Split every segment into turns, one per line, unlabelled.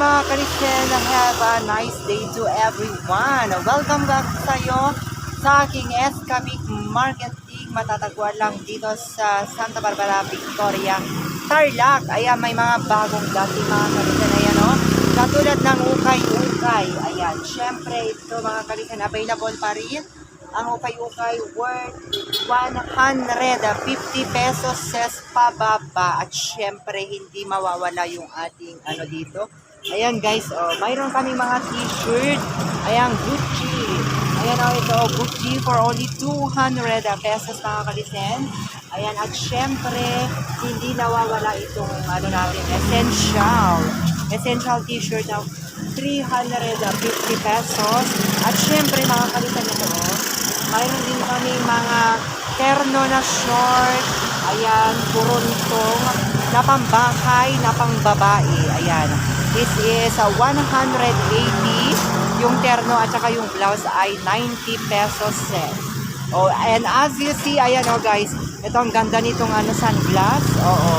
mga kalisten, have a nice day to everyone. Welcome back sa'yo sa aking Escabic Marketing. Matatagpuan lang dito sa Santa Barbara, Victoria, Tarlac. Ayan, may mga bagong dating mga kalisten. Ayan, o. Katulad ng ukay-ukay. Ayan, syempre ito mga kalisten, available pa rin. Ang ukay-ukay worth 150 pesos ses pababa. At syempre, hindi mawawala yung ating ano dito. Ayan guys, oh, mayroon kaming mga t-shirt. Ayan, Gucci. Ayan oh, ito, Gucci for only 200 pesos mga kalisen. Ayan, at syempre, hindi nawawala itong ano natin, essential. Essential t-shirt na 350 pesos. At syempre, mga kalisen ito, oh, mayroon din kami mga terno na short. Ayan, puruntong na pambahay, na pangbabae. Ayan. This is a 180. Yung terno at saka yung blouse ay 90 pesos set. Oh, and as you see, ayan oh guys, ito ang ganda nitong ano sunglass. Oo.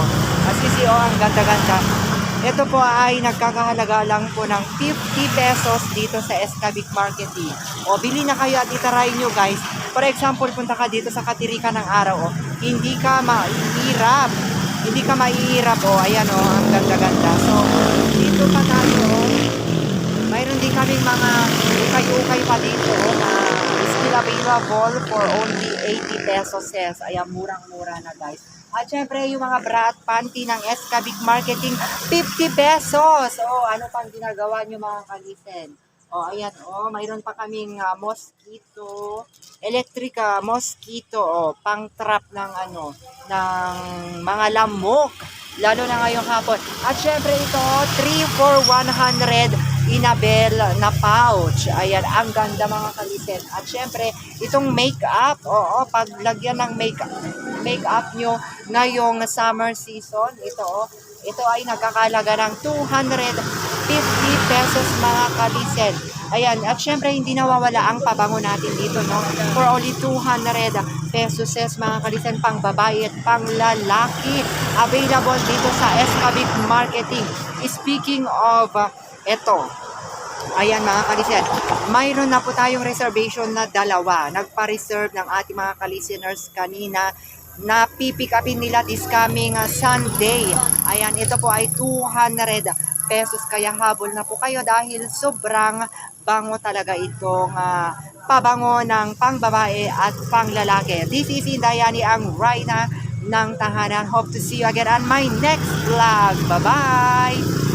As you see, oh, ang ganda-ganda. Ito po ay nagkakahalaga lang po ng 50 pesos dito sa Escabic Marketing. O, bili na kayo at itaray nyo guys. For example, punta ka dito sa Katirika ng araw. O, hindi ka mahirap. Hindi ka mahirap. O, ayan o, ang ganda-ganda. So, dito pa tayo. O, mayroon din kaming mga ukay-ukay pa dito. O, na still available for only 80 pesos. Yes. Ayan, murang-mura na guys. At syempre, yung mga bra at panty ng Escabic Marketing, 50 pesos. O, ano pang ginagawa nyo mga kalisen? O, ayan, o, mayroon pa kaming ah, mosquito, electric ah, mosquito, o, pang trap ng ano, ng mga lamok. Lalo na ngayong hapon. At syempre ito, 3 for 100 Inabel na pouch. Ayan, ang ganda mga kalisen. At syempre, itong makeup, oo, paglagyan ng makeup, makeup nyo ngayong summer season, ito, oh, ito ay nagkakalaga ng 250 pesos mga kalisen. Ayan, at syempre hindi nawawala ang pabango natin dito, no? For only 200 pesos ses mga kalisen pang babae at pang lalaki. Available dito sa Escabic Marketing. Speaking of uh, ito, Ayan mga kalisen, mayroon na po tayong reservation na dalawa. Nagpa-reserve ng ating mga kalisteners kanina na pipick nila this coming uh, Sunday. Ayan, ito po ay 200 pesos kaya habol na po kayo dahil sobrang bango talaga itong uh, pabango ng pangbabae at panglalaki. This is Indayani ang Rhina ng tahanan. Hope to see you again on my next vlog. Bye-bye!